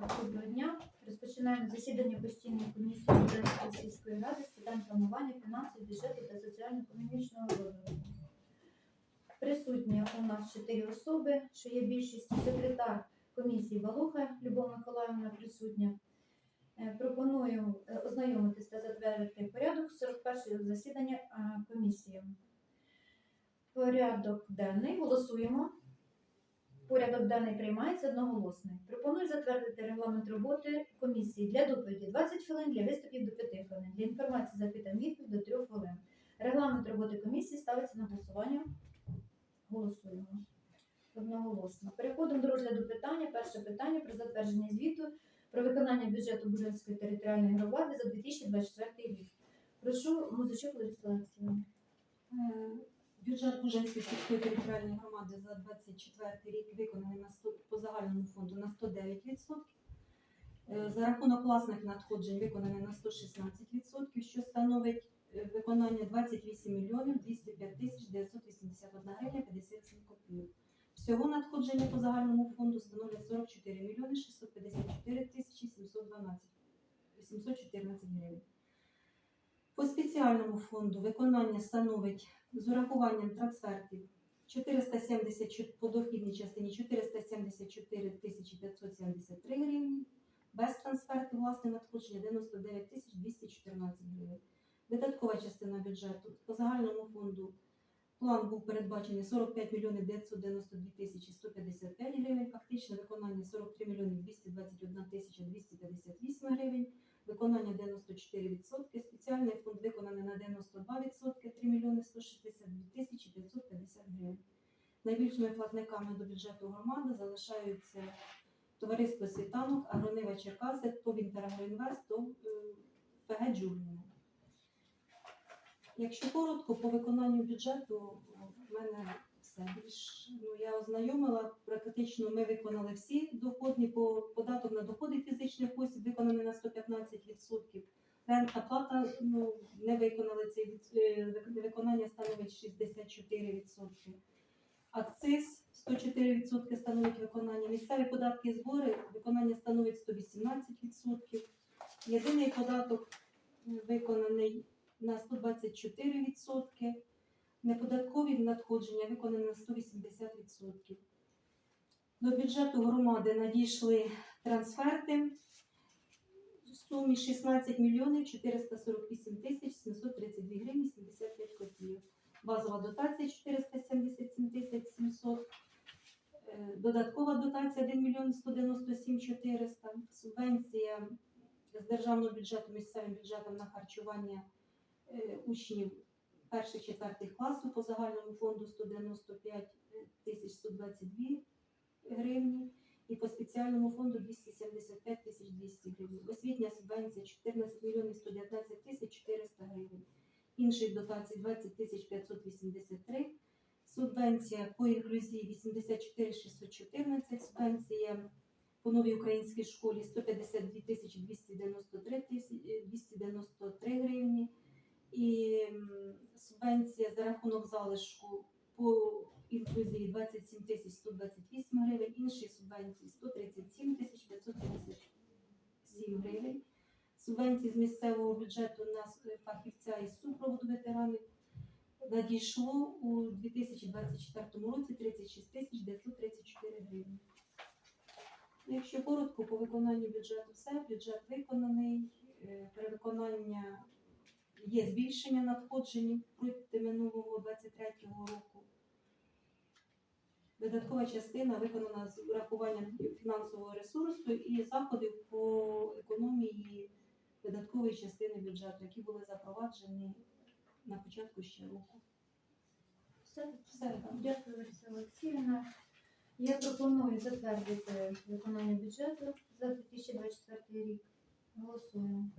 Доброго дня. Розпочинаємо засідання постійної комісії Бюджетної сільської ради з питань планування фінансів, бюджету та соціально-економічного розвитку. Присутні у нас чотири особи, що є більшістю секретар комісії Балуха Любов Миколаївна присутня. Е, Пропоную е, ознайомитись та затвердити порядок 41-го засідання комісії. Порядок денний. Голосуємо. Порядок денний приймається одноголосний. Пропоную затвердити регламент роботи комісії для доповіді 20 хвилин, для виступів до 5 хвилин, для інформації запитань відповідь до 3 хвилин. Регламент роботи комісії ставиться на голосування. Голосуємо. Одноголосно. Переходимо до розгляду питання. Перше питання про затвердження звіту про виконання бюджету Бужанської територіальної громади за 2024 рік. Прошу музичок Лариса Олексіївна. Бюджет Бужанської сільської територіальної громади за 24 рік виконаний на 100, по загальному фонду на 109%. Е, За рахунок власних надходжень виконаний на 116%, що становить е, виконання 28 мільйонів 205 тисяч 981 гривня 57 копійок. Всього надходження по загальному фонду становлять 44 мільйони 654 тисячі 712 714 гривень. По спеціальному фонду виконання становить з урахуванням трансфертів 470 по дохідній частині 474 тисячі 573 гривні, без трансфертів власне надходження 99 тисяч 214 гривень. Видаткова частина бюджету по загальному фонду план був передбачений 45 мільйонів 992 тисячі 155 гривень, фактичне виконання 43 мільйонів 221 тисяча 258 гривень виконання 94%, спеціальний фонд виконаний на 92%, 3 мільйони 162 тисячі 550 гривень. Найбільшими платниками до бюджету громади залишаються товариство Світанок, Агронива Черкаси, ТОВ «Інтерагроінвест», ТОВ е, ПГ Джугліна. Якщо коротко, по виконанню бюджету в мене все більш ну, я ознайомила. Практично ми виконали всі доходні по податок на доходи фізичних осіб, виконаний на 115%. Рентна плата ну, не виконали цей е, виконання становить 64%. Акциз 104% становить виконання. Місцеві податки і збори виконання становить 118%. Єдиний податок виконаний на 124%. Неподаткові надходження виконані на 180%. До бюджету громади надійшли трансферти в сумі 16 мільйонів 448 тисяч 732 гривні 75 копійок. Базова дотація 477 тисяч 700. Е, Додаткова дотація 1 мільйон 197 400. Субвенція з державного бюджету місцевим бюджетом на харчування е, учнів перших четвертих класу по загальному фонду 195 тисяч 122 гривні і по спеціальному фонду 275 тисяч 200 гривень. Освітня субвенція 14 мільйонів 119 тисяч 400 гривень. Інших дотацій 20 тисяч 583. Субвенція по інклюзії 84 614. Субвенція по новій українській школі 152 тисячі 293 тисячі 293 гривні і субвенція за рахунок залишку по інклюзії 27 тисяч 128 гривень, інші субвенції 137 тисяч 557 гривень. Субвенції з місцевого бюджету на фахівця із супроводу ветеранів надійшло у 2024 році 36 тисяч 934 гривні. Ну, Якщо коротко, по виконанню бюджету все, бюджет виконаний, е, перевиконання є збільшення надходжень проти минулого 23-го року. Видаткова частина виконана з урахуванням фінансового ресурсу і заходів по економії видаткової частини бюджету, які були запроваджені на початку ще року. Все, Все. Дякую, Лариса Олексіївна. Я пропоную затвердити виконання бюджету за 2024 рік. Голосуємо.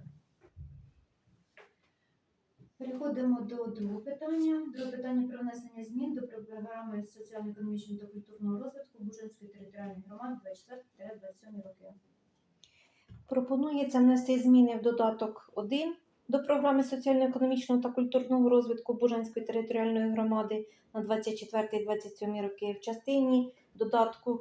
Переходимо до другого питання. Друге питання про внесення змін до програми соціально-економічного та культурного розвитку Бужанської територіальної громади 24-27 роки. Пропонується внести зміни в додаток 1 до програми соціально-економічного та культурного розвитку Бужанської територіальної громади на 24-27 роки в частині додатку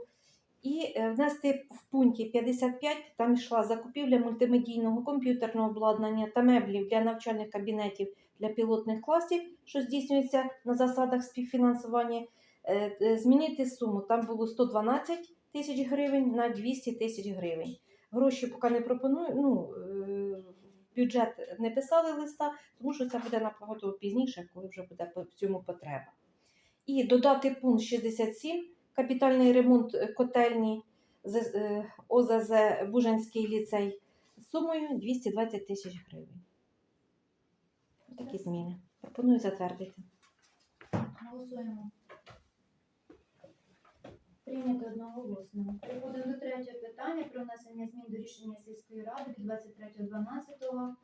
І е, внести в пункті 55, там йшла закупівля мультимедійного комп'ютерного обладнання та меблів для навчальних кабінетів для пілотних класів, що здійснюється на засадах співфінансування. Е, е, Змінити суму. Там було 112 тисяч гривень на 200 тисяч гривень. Гроші поки не пропоную. Ну, е, бюджет не писали листа, тому що це буде набагато пізніше, коли вже буде в цьому потреба. І додати пункт 67 капітальний ремонт котельні ОЗЗ Бужанський ліцей сумою 220 тисяч гривень. Такі зміни. Пропоную затвердити. Голосуємо. Прийнято одноголосно. Переходимо до третього питання про внесення змін до рішення сільської ради від 23.12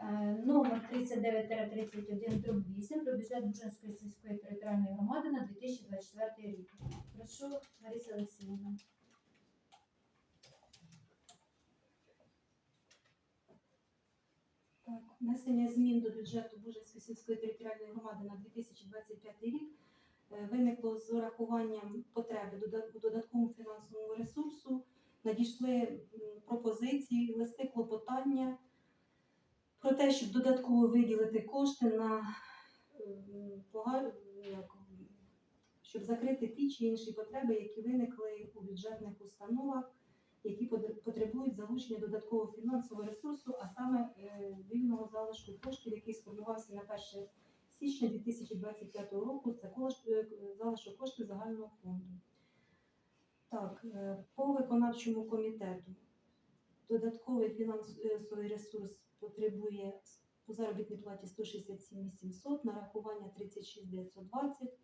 е, номер 39-31 дроб 8 про бюджет Бужинської сільської територіальної громади на 2024 рік. Прошу, Лариса Олексіївна. Так, внесення змін до бюджету Бужинської сільської територіальної громади на 2025 рік е, виникло з урахуванням потреби дода- додатковому фінансовому ресурсу. Надійшли пропозиції, листи клопотання про те, щоб додатково виділити кошти на щоб закрити ті чи інші потреби, які виникли у бюджетних установах які потребують залучення додаткового фінансового ресурсу, а саме е, вільного залишку коштів, який сформувався на 1 січня 2025 року. Це е, залишок коштів загального фонду. Так, е, по виконавчому комітету додатковий фінансовий ресурс потребує по заробітній платі 167 800, нарахування 36 920,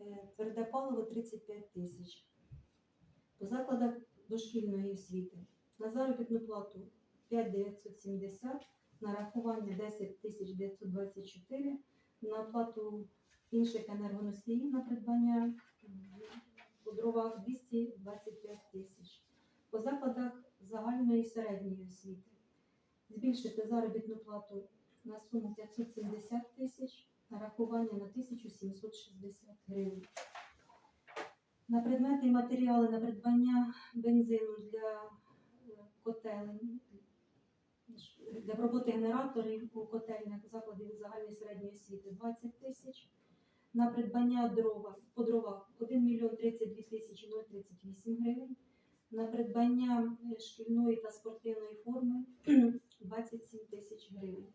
е, тверде паливо 35 тисяч. По закладах дошкільної освіти. На заробітну плату 5970, нарахування 10 924, на оплату інших енергоносіїв на придбання по дровах 225 тисяч. По закладах загальної і середньої освіти збільшити заробітну плату на суму 570 тисяч, нарахування на 1760 гривень. На предмети і матеріали на придбання бензину для е, котелень, для роботи генераторів у котельнях закладів загальної середньої освіти 20 тисяч. На придбання дрова по дровах 1 мільйон 32 тисячі 038 гривень. На придбання е, шкільної та спортивної форми 27 тисяч гривень.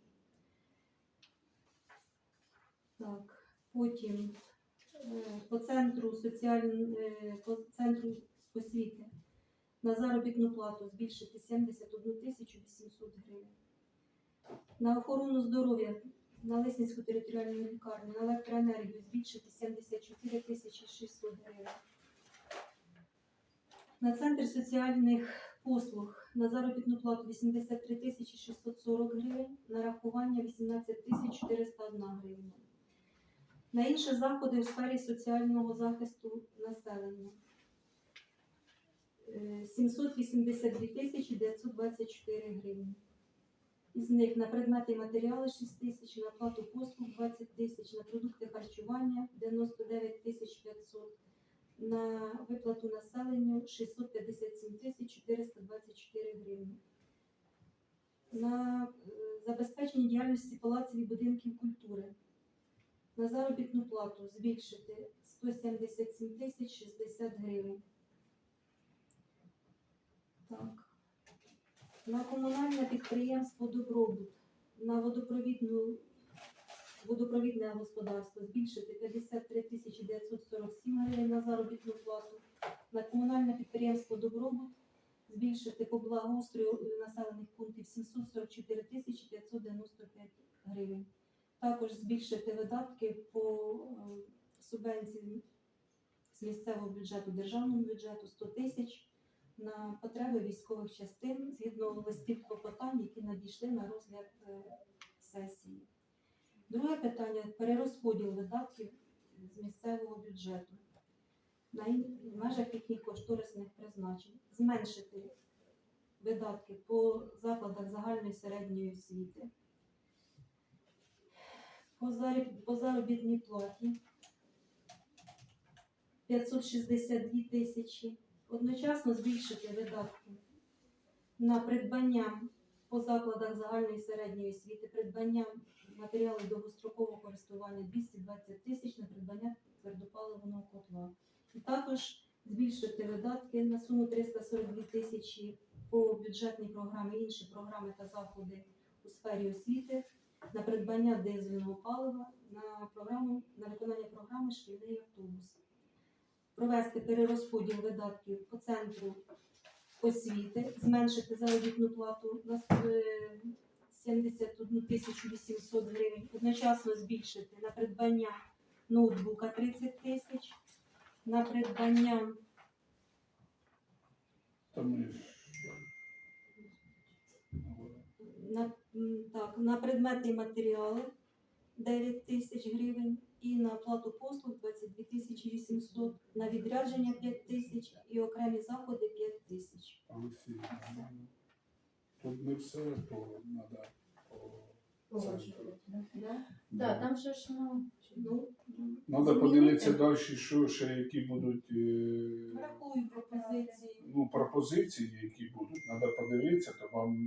Так, потім Е, по центру соціаль... е, по центру освіти на заробітну плату збільшити 71 тисячу 800 гривень. На охорону здоров'я на Лисинську територіальну лікарню, на електроенергію збільшити 74 тисячі 600 гривень. На центр соціальних послуг на заробітну плату 83 тисячі 640 гривень, нарахування 18 тисяч 401 гривня на інші заходи у сфері соціального захисту населення. Е, 782 тисячі 924 гривні. Із них на предмети і матеріали 6 тисяч, на плату послуг 20 тисяч, на продукти харчування 99 тисяч 500, на виплату населенню 657 тисяч 424 гривні. На е, забезпечення діяльності палаців і будинків культури на заробітну плату збільшити 177 тисяч 60 гривень. Так. На комунальне підприємство Добробут на водопровідну водопровідне господарство збільшити 53 тисячі 947 гривень на заробітну плату. На комунальне підприємство Добробут збільшити по благоустрою населених пунктів 744 тисячі 595 гривень також збільшити видатки по е, субвенції з місцевого бюджету, державному бюджету 100 тисяч на потреби військових частин згідно листів клопотань, які надійшли на розгляд е, сесії. Друге питання перерозподіл видатків з місцевого бюджету на межах їхніх кошторисних призначень, зменшити видатки по закладах загальної середньої освіти. По заробітній платі 562 тисячі, одночасно збільшити видатки на придбання по закладах загальної і середньої освіти, придбання матеріалів довгострокового користування 220 тисяч на придбання твердопаливного котла. І також збільшити видатки на суму 342 тисячі по бюджетній програмі, інші програми та заходи у сфері освіти на придбання дизельного палива на програму на виконання програми шкільний автобус. Провести перерозподіл видатків по центру освіти, зменшити заробітну плату на е, 71 тисячу 800 гривень, одночасно збільшити на придбання ноутбука 30 тисяч, на придбання на, так, на предметні матеріали 9 тисяч гривень і на оплату послуг 22 тисячі 800, на відрядження 5 тисяч і окремі заходи 5 тисяч. Олексій. ну, Тут не все, то треба. Погоджувати, да? Да? Да, там же ж, ну, Ну, Треба подивитися далі, що ще які будуть е, врахую пропозиції. ну, пропозиції, які будуть. Треба подивитися, то вам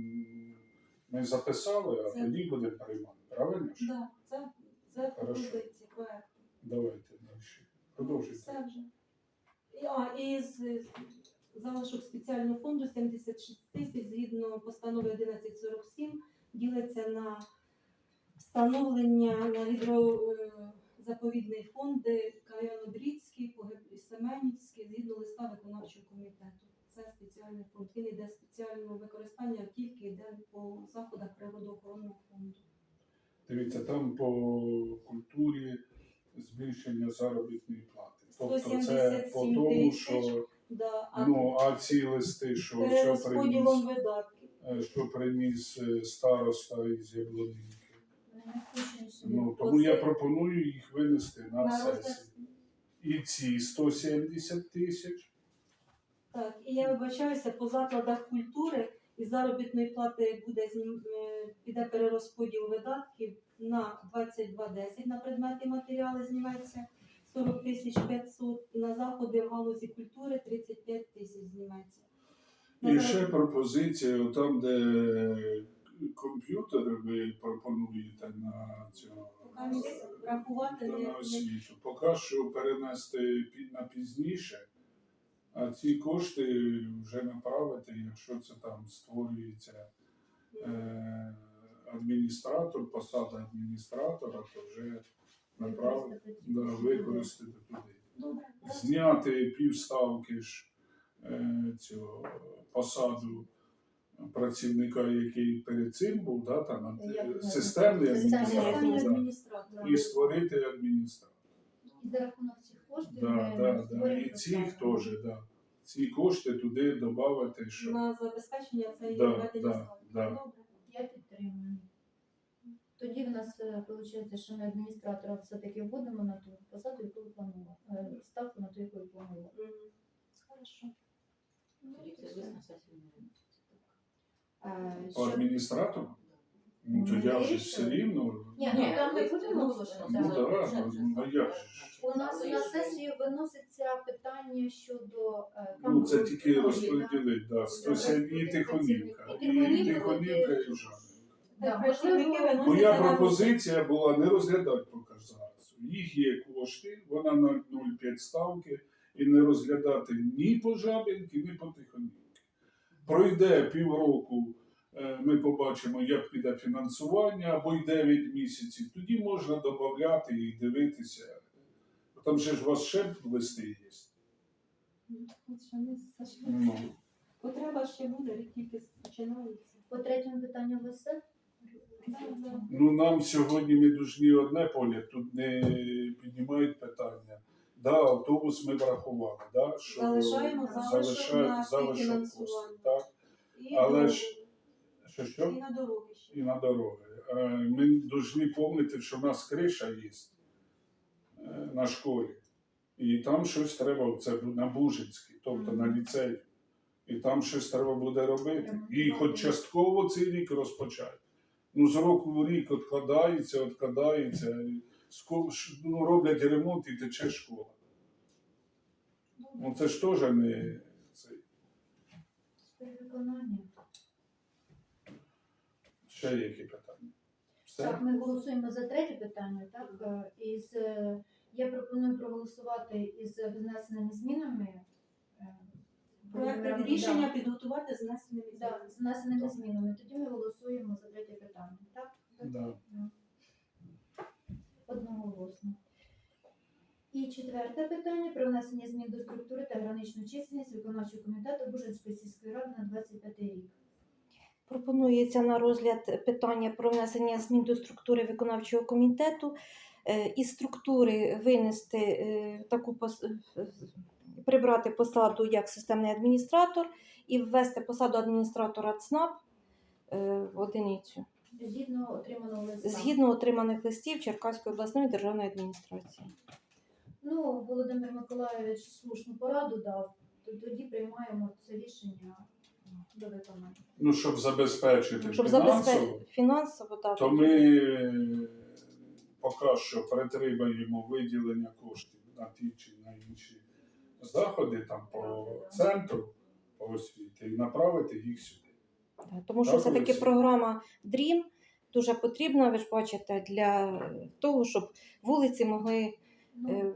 ми записали, а Це- тоді будемо приймати. Правильно? ж? Да, це, це Хорошо. пропозиції проекту. Давайте далі. Продовжуйте. Все вже. А, і з, з залишок спеціального фонду 76 тисяч згідно постанови 1147 ділиться на встановлення на гідрозаповідний фонд Каяно-Брідський, Погиб- Семенівський, згідно листа виконавчого комітету. Це спеціальний фонд. Він йде спеціального використання, тільки йде по заходах природоохоронного фонду. Дивіться, там по культурі збільшення заробітної плати. Тобто це по 177 тому, тисяч. що Да, а ну, а ці листи, що, що приніс, перерозподілом видатків. е, що приніс е, староста із не включені сюди. Ну, тому я Оце- пропоную їх винести на, На розгляд. сесію. І ці 170 тисяч. Так, і я вибачаюся по закладах культури і заробітної плати буде е, піде перерозподіл видатків на 2210 на предмети матеріали зніметься 40 тисяч 500 і на заходи в галузі культури 35 тисяч зніметься. На І ще пропозиція, там, де комп'ютер ви пропонуєте на цього Поки врахувати на освіту. Поки що перенести на пізніше, а ці кошти вже направити, якщо це там створюється е, адміністратор, посада адміністратора, то вже направити, да, використати туди. Зняти півставки ж е, цього посаду працівника, який перед цим був, да, там, системний адміністратор, да, адміністратор. і створити адміністратора. І за рахунок цих коштів Да, ми да, да. створюємо І цих посаду. теж, да. Ці кошти туди додати, що На забезпечення цієї Да, ведення да, ставки. да. Добре. Я підтримую. Тоді в нас виходить, що ми адміністратора все-таки вводимо на ту посаду, яку ви планували, е, ставку на ту, яку ви планували. Мгм. Хорошо. Е, що- адміністратору, ну то я вже все рівно. Ні, ну там ми будемо Ну так, ну а як же ж? У нас на сесію виноситься питання щодо е, Ну це тільки ну, розподілити, да, 107 і Тихонівка, І і Тихонівка і. Да, можливо, Моя пропозиція була не розглядати поки зараз. Їх є кошти, вона на 0,5 ставки, і не розглядати ні по Жабинки, ні по Тихонівки. Пройде півроку, ми побачимо, як піде фінансування, або й 9 місяців. Тоді можна додати і дивитися. Там же ж у вас ще листи є. Ну, Потреба ще буде, рік тільки починається. По третьому питанню да. ну нам сьогодні ми должні одне поля, тут не піднімають питання. Да, автобус ми врахували, да, що Залишаємо залишок на співфінансування. так, І, Але ж- що що? і на дороги ще. І на дороги. Е, Ми повинні пам'ятати, що в нас криша є е, на школі. І там щось треба, це на Бужинській, тобто на ліцеї. І там щось треба буде робити. І хоч частково цей рік розпочати. Ну, з року в рік відкладається, відкладається. Ну, роблять ремонт і тече школа. Ну це ж теж не. Це. Ще які питання? Все? Так, ми голосуємо за третє питання. Так Е, із е, я пропоную проголосувати із внесеними змінами. е, Проект рішення да. підготувати з внесеними Да, з внесеними змінами. Тоді ми голосуємо за третє питання. Так? Да. Одноголосно. І четверте питання про внесення змін до структури та граничну чисельність виконавчого комітету Бужинської сільської ради на 25 рік. Пропонується на розгляд питання про внесення змін до структури виконавчого комітету. Е, Із структури винести е, таку е, прибрати посаду як системний адміністратор і ввести посаду адміністратора ЦНАП в одиницю Згідно отриманого листа. згідно отриманих листів Черкаської обласної державної адміністрації. Ну, Володимир Миколайович слушну пораду дав, то тоді приймаємо це рішення до виконання. Ну, щоб забезпечити Щоб фінансово, забезпечити фінансово, так. то ми е, поки що перетримаємо виділення коштів на ті чи на інші заходи там по центру по освіті і направити їх сюди. Так, Тому що Так, все-таки Олексій? програма DREAM дуже потрібна, ви ж бачите, для того, щоб вулиці могли Ну, е,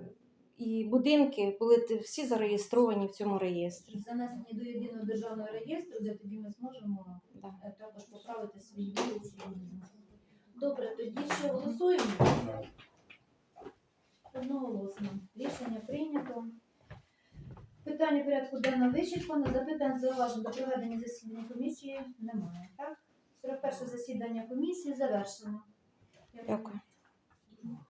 і будинки були всі зареєстровані в цьому реєстрі. занесені до єдиного державного реєстру, де тоді ми зможемо Да. е, також поправити свої вулиці. Добре, тоді ще голосуємо. Одноголосно. Рішення прийнято. Питання порядку денного вичерпано. Запитань зауважень до проведення засідання комісії немає. Так? 41 засідання комісії завершено. Дякую.